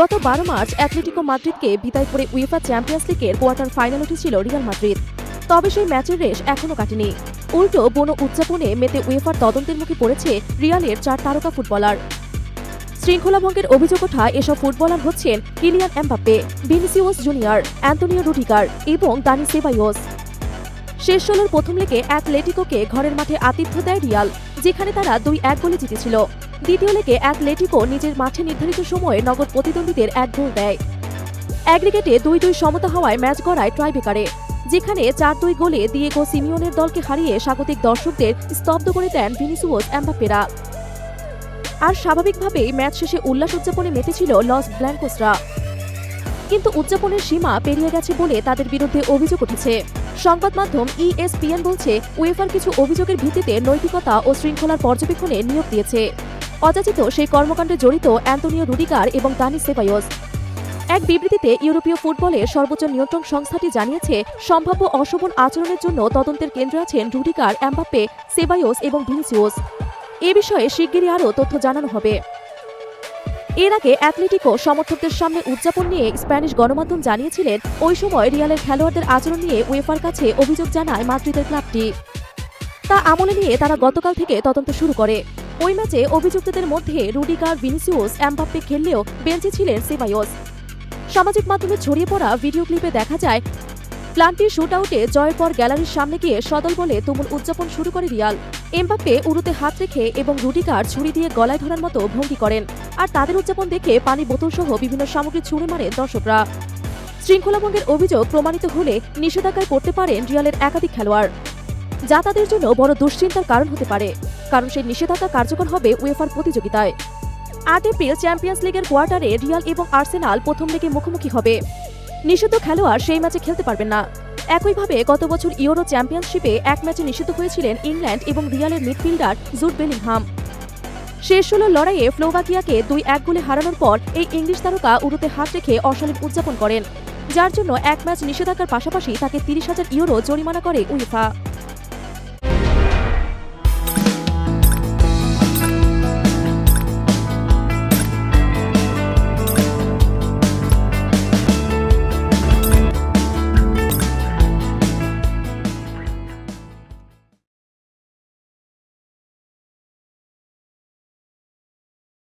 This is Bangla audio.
গত বারো মার্চ অ্যাটলেটিকো মাদ্রিদকে বিদায় করে উয়েফা চ্যাম্পিয়ন্স লিগের কোয়ার্টার ফাইনাল উঠেছিল রিয়াল মাদ্রিদ। তবে সেই ম্যাচের রেশ এখনও কাটেনি। উল্টো বনো উদযাপনে মেতে উয়েফার তদন্তের মুখে পড়েছে রিয়ালের চার তারকা ফুটবলার। শৃঙ্খলা ভঙ্গের অভিযোগ ওঠা এসব ফুটবলার হচ্ছেন Kylian Mbappe Vinicius junior, Antonio Rudiger এবং দানি সেবাইওস। শেষ ষোলোর প্রথম লেগে অ্যাথলেটিকোকে ঘরের মাঠে আতিথ্য দেয় রিয়াল, যেখানে তারা দুই এক গোলে জিতেছিল। দ্বিতীয় লেগে অ্যাথলেটিকো নিজের মাঠে নির্ধারিত সময়ে নগদ প্রতিদ্বন্দ্বীদের এক গোল দেয়। অ্যাগ্রিগেটে দুই দুই সমতা হওয়ায় ম্যাচ গড়ায় ট্রাইবেকারে, যেখানে চার দুই গোলে দিয়েগো সিমিওনের দলকে হারিয়ে স্বাগতিক দর্শকদের স্তব্ধ করে দেন ভিনিসুয়োস এমবাপ্পেরা। আর স্বাভাবিকভাবেই ম্যাচ শেষে উল্লাস উদযাপনে মেতেছিল লস ব্ল্যাঙ্কোসরা। কিন্তু উদযাপনের সীমা পেরিয়ে গেছে বলে তাদের বিরুদ্ধে অভিযোগ উঠেছে। সংবাদ মাধ্যম ইএসপিএন বলছে, উয়েফার কিছু অভিযোগের ভিত্তিতে নৈতিকতা ও শৃঙ্খলার পর্যবেক্ষণে নিয়োগ দিয়েছে। অযাচিত সেই কর্মকাণ্ডে জড়িত অ্যান্টোনিও রুডিগার এবং দানি সেবায়োস এক বিবৃতিতে ইউরোপীয় ফুটবলের সর্বোচ্চ নিয়ন্ত্রণ সংস্থাটি জানিয়েছে, সম্ভাব্য অশোভন আচরণের জন্য তদন্তের কেন্দ্রে আছেন রুডিগার, এমবাপ্পে সেবায়োস এবং ভিনিসিওস এ বিষয়ে শিগগিরই আরও তথ্য জানানো হবে। এর আগে অ্যাথলেটিকো সমর্থকদের সামনে উদযাপন নিয়ে স্প্যানিশ গণমাধ্যম জানিয়েছিলেন, ওই সময় রিয়ালের খেলোয়াড়দের আচরণ নিয়ে ওয়েফার কাছে অভিযোগ জানায় মাদ্রিদের ক্লাবটি। তা আমলে নিয়ে তারা গতকাল থেকে তদন্ত শুরু করে। ওই ম্যাচে অভিযুক্তদের মধ্যে রুডিগার ভিনিসিওস এমবাপ্পে খেললেও বেঞ্চে ছিলেন সেবায়োস সামাজিক মাধ্যমে ছড়িয়ে পড়া ভিডিও ক্লিপে দেখা যায়, প্লান্টির শুট আউটে জয়ের পর গ্যালারির সামনে গিয়ে সদল বলে তুমুল উদযাপন শুরু করে রিয়াল। এমবাপ্পে উরুতে হাত রেখে এবং রুডিগার ছুরি দিয়ে গলায় ধরার মতো ভঙ্গি করেন। আর তাদের উদযাপন দেখে পানি বোতল সহ বিভিন্ন সামগ্রী ছুঁড়ে মারে দর্শকরা। শৃঙ্খলাভঙ্গের অভিযোগ প্রমাণিত হলে নিষেধাজ্ঞায় পড়তে পারেন রিয়ালের একাধিক খেলোয়াড়। যা তাদের জন্য বড় দুশ্চিন্তার কারণ হতে পারে। কারণ সেই নিষেধাজ্ঞা কার্যকর হবে উয়েফার প্রতিযোগিতায়। আট এপ্রিল চ্যাম্পিয়ন্স লিগের কোয়ার্টারে রিয়াল এবং আর্সেনাল প্রথম লেগে মুখোমুখি হবে। নিষিদ্ধ খেলোয়াড় সেই ম্যাচে খেলতে পারবেন না। একইভাবে গত বছর ইউরো চ্যাম্পিয়নশিপে এক ম্যাচে নিষিদ্ধ হয়েছিলেন ইংল্যান্ড এবং রিয়ালের মিডফিল্ডার জুট বেলিংহাম। শেষ ষোলো লড়াইয়ে ফ্লোভাকিয়াকে দুই এক গোলে হারানোর পর এই ইংলিশ তারকা উরুতে হাত রেখে অশালীন উদযাপন করেন, যার জন্য এক ম্যাচ নিষেধাজ্ঞার পাশাপাশি তাকে তিরিশ হাজার ইউরো জরিমানা করে উইফা